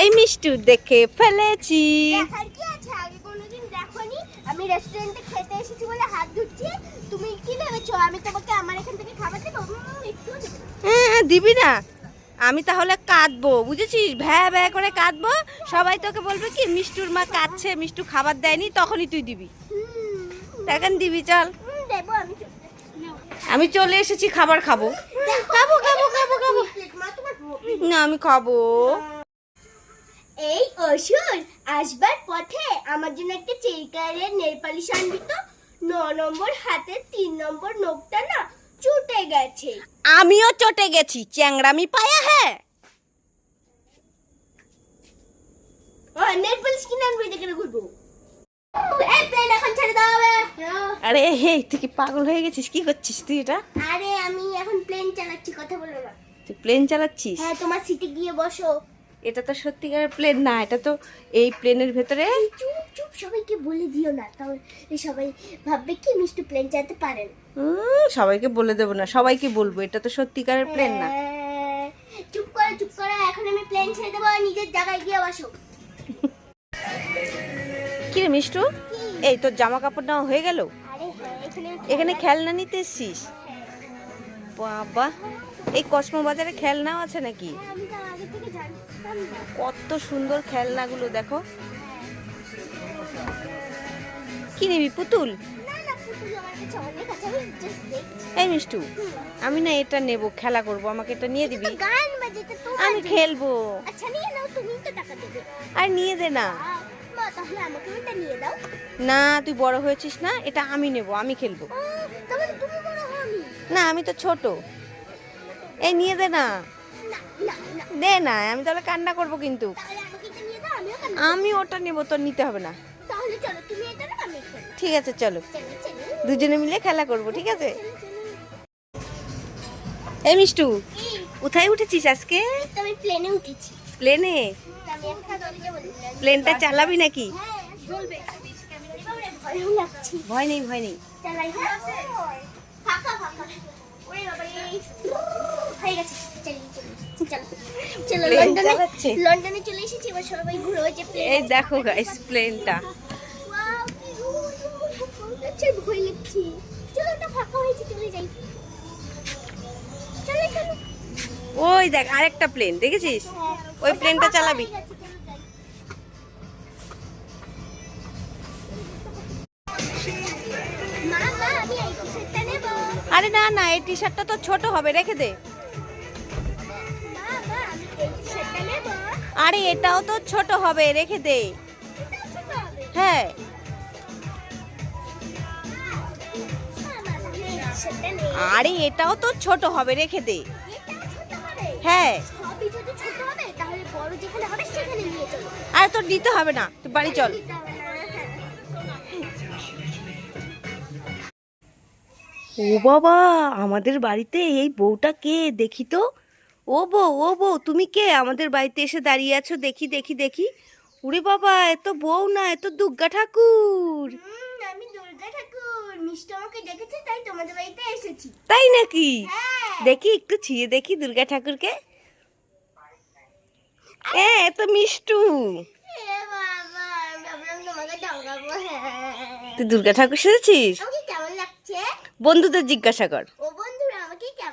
এই মিষ্টু দেখে ফেলেছি। দেখার কি আছে? আগে কোনোদিন দেখোনি? আমি রেস্টুরেন্টে খেতে এসেছি বলে হাত ধুচ্ছি। তুমি কি ভেবেছো? আমি তোমাকে আমার এখান থেকে খাবার দেবো? উম, একটুও দেবো। না। হ্যাঁ দিবি না। আমি তাহলে কাঁদবো বুঝেছিস? ভ্যা ভ্যা করে কাঁদবো। সবাই তোকে বলবে কি মিষ্টুর মা কাঁদছে মিষ্টু খাবার দেয়নি তখনই তুই দিবি। এখন দিবি চল। আমি চলে এসেছি খাবার খাব। খাব খাব খাব খাব। না আমি খাব। এই অসুর আসবার পথে আমার জন্য একটা চিরকারের আনবি তো। ন নম্বর হাতের তিন নম্বর নোকটা না চুটে গেছে। আমিও চটে গেছি চ্যাংড়ামি পায়া হ্যাঁ নেল পালিশ কিনে আনবি দেখে ঘুরবো এই প্লেন এখন ছেড়ে দাও আরে হে তুই কি পাগল হয়ে গেছিস? কি করছিস তুই এটা? আরে আমি এখন প্লেন চালাচ্ছি কথা বলো না। তুই প্লেন চালাচ্ছিস? হ্যাঁ তোমার সিটে গিয়ে বসো। এটা তো সত্যিকারের প্লেন না এটা তো এই প্লেনের ভেতরে চুপ চুপ সবাইকে বলে দিও না। তাহলে সবাই ভাববে কি মিষ্টি প্লেন চালাতে পারেন সবাইকে বলে দেবো না সবাইকে বলব এটা তো সত্যিকারের প্লেন না। হ্যাঁ, চুপ করো চুপ করো এখন আমি প্লেন ছেড়ে দেবো আর নিজের জায়গায় গিয়ে বসো। কি রে মিষ্টু? এই তোর জামা কাপড় নেওয়া হয়ে গেল? হ্যাঁ এখানে খেলনা নিতে এসছিস? বাবা এই কসমো বাজারে খেলনাও আছে নাকি? হ্যাঁ, আমি তো আগে থেকে জানতাম। না কত সুন্দর খেলনাগুলো দেখো। কি নিবি পুতুল? এই মিষ্টু আমি না এটা নেব খেলা করব আমাকে এটা নিয়ে দিবি? আমি খেলব। আর নিয়ে দে না। না তুই বড় হয়েছিস না এটা আমি নেব আমি খেলব। না আমি তো ছোট। এই নিয়ে দে না। দে না আমি তাহলে কান্না করব কিন্তু। আমি ওটা নেব তোর নিতে হবে না। ঠিক আছে চলো। দুজনে মিলে খেলা করব ঠিক আছে। এই মিষ্টু কোথায় উঠেছিস আজকে? আমি প্লেনে উঠেছি। প্লেনটা চালাবি নাকি? হ্যাঁ ভয় নেই ভয় নেই। লন্ডনে লন্ডনে চলে এসেছি এবার সবাই ঘুরে হয়েছে এই দেখো গাইস প্লেনটা ভয় লাগছে। চলো ওটা ফাঁকা হয়েছে চলে যাই। চলো চলো। ওই দেখ আরেকটা প্লেন দেখেছিস? হ্যাঁ, ওই প্লেনটা চালাবি। আরে না না এই টি শার্টটা তো ছোট হবে রেখে দে। আরে, এটাও তো ছোট হবে, রেখে দে। হ্যাঁ। আরে, এটাও তো ছোট হবে, রেখে দে। হ্যাঁ। আর, তোর দিতে হবে না, তুই বাড়ি চল। ও বাবা, আমাদের বাড়িতে এই বউটা কে? দেখি তো। ও বউ ও বউ তুমি কে? আমাদের বাড়িতে এসে দাঁড়িয়ে আছো দেখি দেখি দেখি। উরে বাবা এত বউ না এত দুর্গা ঠাকুর। আমি দুর্গা ঠাকুর। মিষ্টি আমাকে তাই তোমাদের বাড়িতে এসেছি। তাই নাকি? হ্যাঁ। দেখি একটু ছিঁড়ে দেখি দুর্গা ঠাকুরকে। হ্যাঁ এ তো মিষ্টু। হ্যাঁ। তুই দুর্গা ঠাকুর সেজেছিস? লাগছে? বন্ধুদের জিজ্ঞাসা কর।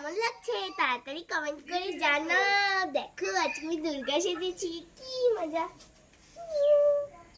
কেমন লাগছে তাড়াতাড়ি কমেন্ট করে জানাও দেখো আজকে আমি দুর্গা সেজেছি কি মজা